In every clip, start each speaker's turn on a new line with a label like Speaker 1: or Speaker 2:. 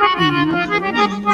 Speaker 1: なななななな。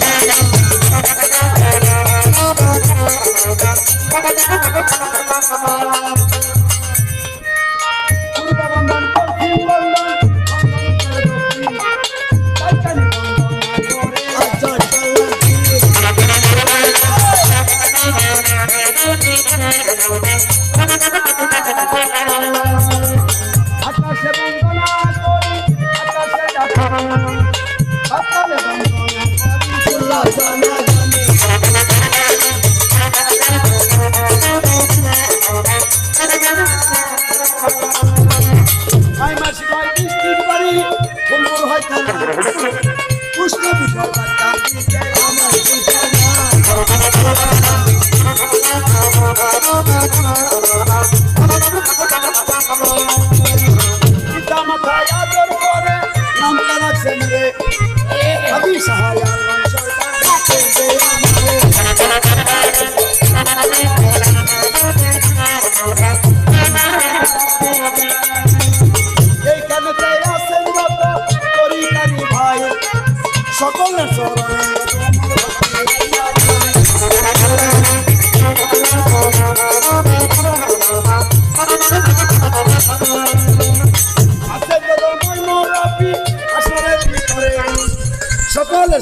Speaker 1: Thank you.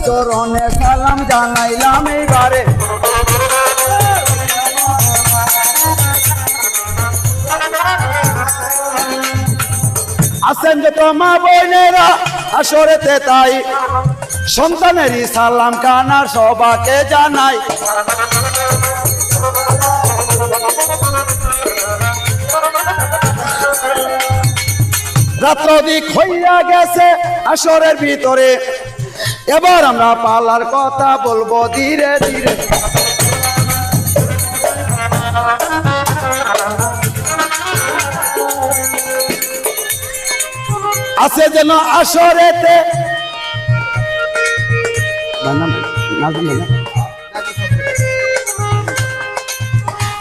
Speaker 1: চরণে সালাম জানাইলাম এইবারে। আসেন যে তোমা বোনেরা, আসরেতে তাই। সন্তানের সালাম কানার সবাকে জানাই। রাত্রদিক হইয়া গেছে আসরের ভিতরে। এবার আমরা পালার কথা বলব ধীরে ধীরে। আছে যেন আসরেতে।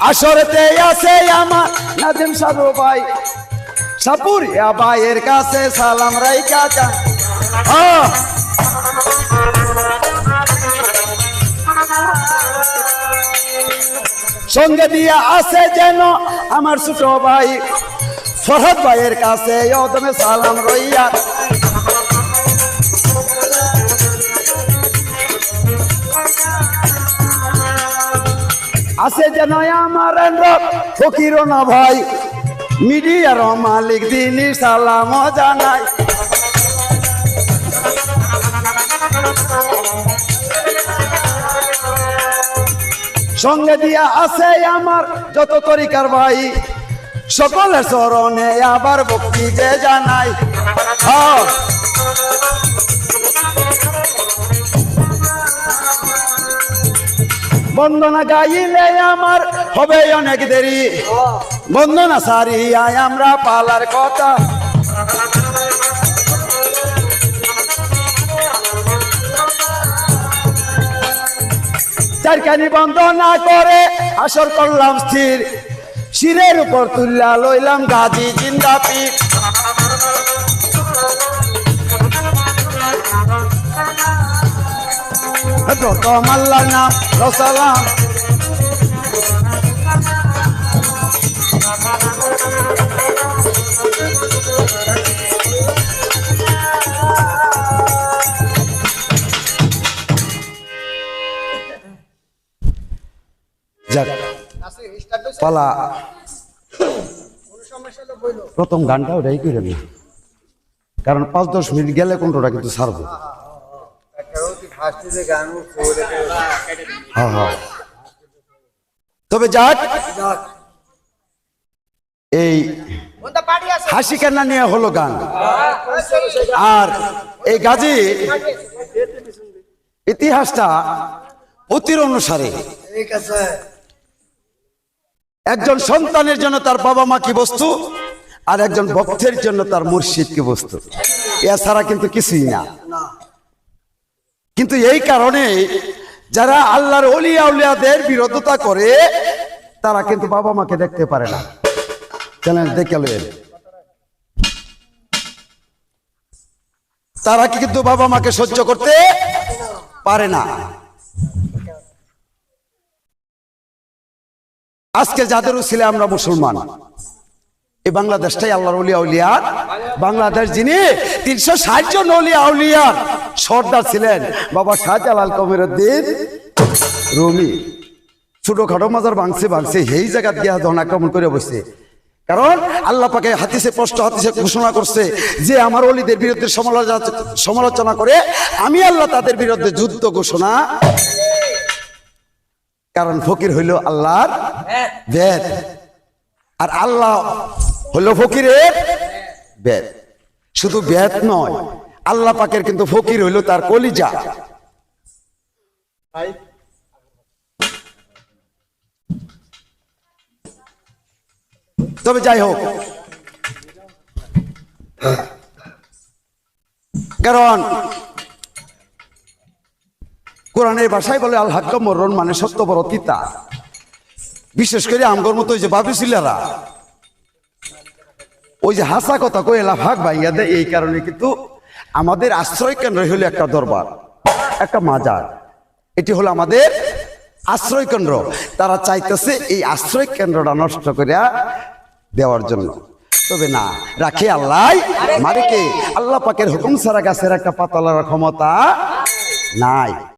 Speaker 1: আসরেতে আছে আমার নাজিম সাধু ভাই। সাপুরিয়া ভাইয়ের কাছে সালাম রাইকা যা সঙ্গে দিয়া আছে যেন আমার ছোট ভাই। ফরহাদ ভাইয়ের কাছে অদমে সালাম রইয়া। আছে যেন আমার ফকির না ভাই। মিডিয়ার মালিক দিনী সালাম জানাই সঙ্গে দিয়া আছে আমার যত তরিকার ভাই, সকলের চরণে আবার ভক্তি যে জানাই। হ্যাঁ। বন্দনা গাইলে আমার হবে অনেক দেরি। বন্দনা সারিয়ায় আমরা পালার কথা। চারখানি বন্দনা করে আসর করলাম স্থির। শিরের উপর তুল্লা লইলাম গাজী জিন্দাপি। প্রথম আল্লাহর নাম রসালাম পালা। প্রথম গানটা ওটাই করে না কারণ পাঁচ দশ মিনিট গেলে কোনটা কিন্তু ছাড়বো। হ্যাঁ হ্যাঁ। তবে যাক, এই হাসি কান্না নিয়ে হলো গান। আর এই গাজী, ইতিহাসটা অতির অনুসারে। একজন সন্তানের জন্য তার বাবা মা কি বস্তু? আর একজন ভক্তের জন্য তার মুর্শিদ কি বস্তু? এছাড়া কিন্তু কিছুই না। কিন্তু এই কারণে যারা আল্লাহর অলিয়া উলিয়াদের বিরোধিতা করে, তারা কিন্তু বাবা মাকে দেখতে পারে না। চ্যালেঞ্জ দেখে লইয়েন। তারা কিন্তু বাবা মাকে সহ্য করতে পারে না। আজকে যাদের ছিল আমরা মুসলমান এই বাংলাদেশটাই আল্লাহর উলিয়া উলিয়ার বাংলাদেশ যিনি তিনশো ষাট জন উলিয়া উলিয়ার সর্দার ছিলেন, বাবা শাহজালাল কমিরুদ্দিন রুমি। ছোটখাটো মাজার ভাঙছে ভাঙছে, সেই জায়গা দিয়ে ধন আক্রমণ করে বসছে। কারণ আল্লাহ পাকে হাতিসে স্পষ্ট হাতিসে ঘোষণা করছে যে আমার অলিদের বিরুদ্ধে সমালোচনা করে আমি আল্লাহ তাদের বিরুদ্ধে যুদ্ধ ঘোষণা। কারণ ফকির হইল আল্লাহর বেদ আর আল্লাহ হইল ফকিরের বেদ শুধু বেদ নয় আল্লাহ পাকের কিন্তু ফকির হইল তার কলিজা। তবে যাই হোক। কারণ কোরআনের ভাষায় বলে আল হাক্কা মরণ মানে সত্য বড় তিতা। বিশেষ করে আমগর মতো ওই যে বাবিসিলারা ওই যে হাসা কথা কইলা ভাগ ভাইয়া দেয়, এই কারণে কিন্তু আমাদের আশ্রয় কেন্দ্র হলো একটা দরবার, একটা মাজার। এটি হলো আমাদের আশ্রয় কেন্দ্র। তারা চাইতেছে এই আশ্রয় কেন্দ্রটা নষ্ট করিয়া দেওয়ার জন্য। তবে না, রাখে আল্লাহ মালিকে আল্লাহ পাকের হুকুম ছাড়া গাছের একটা পাতলার ক্ষমতা নাই।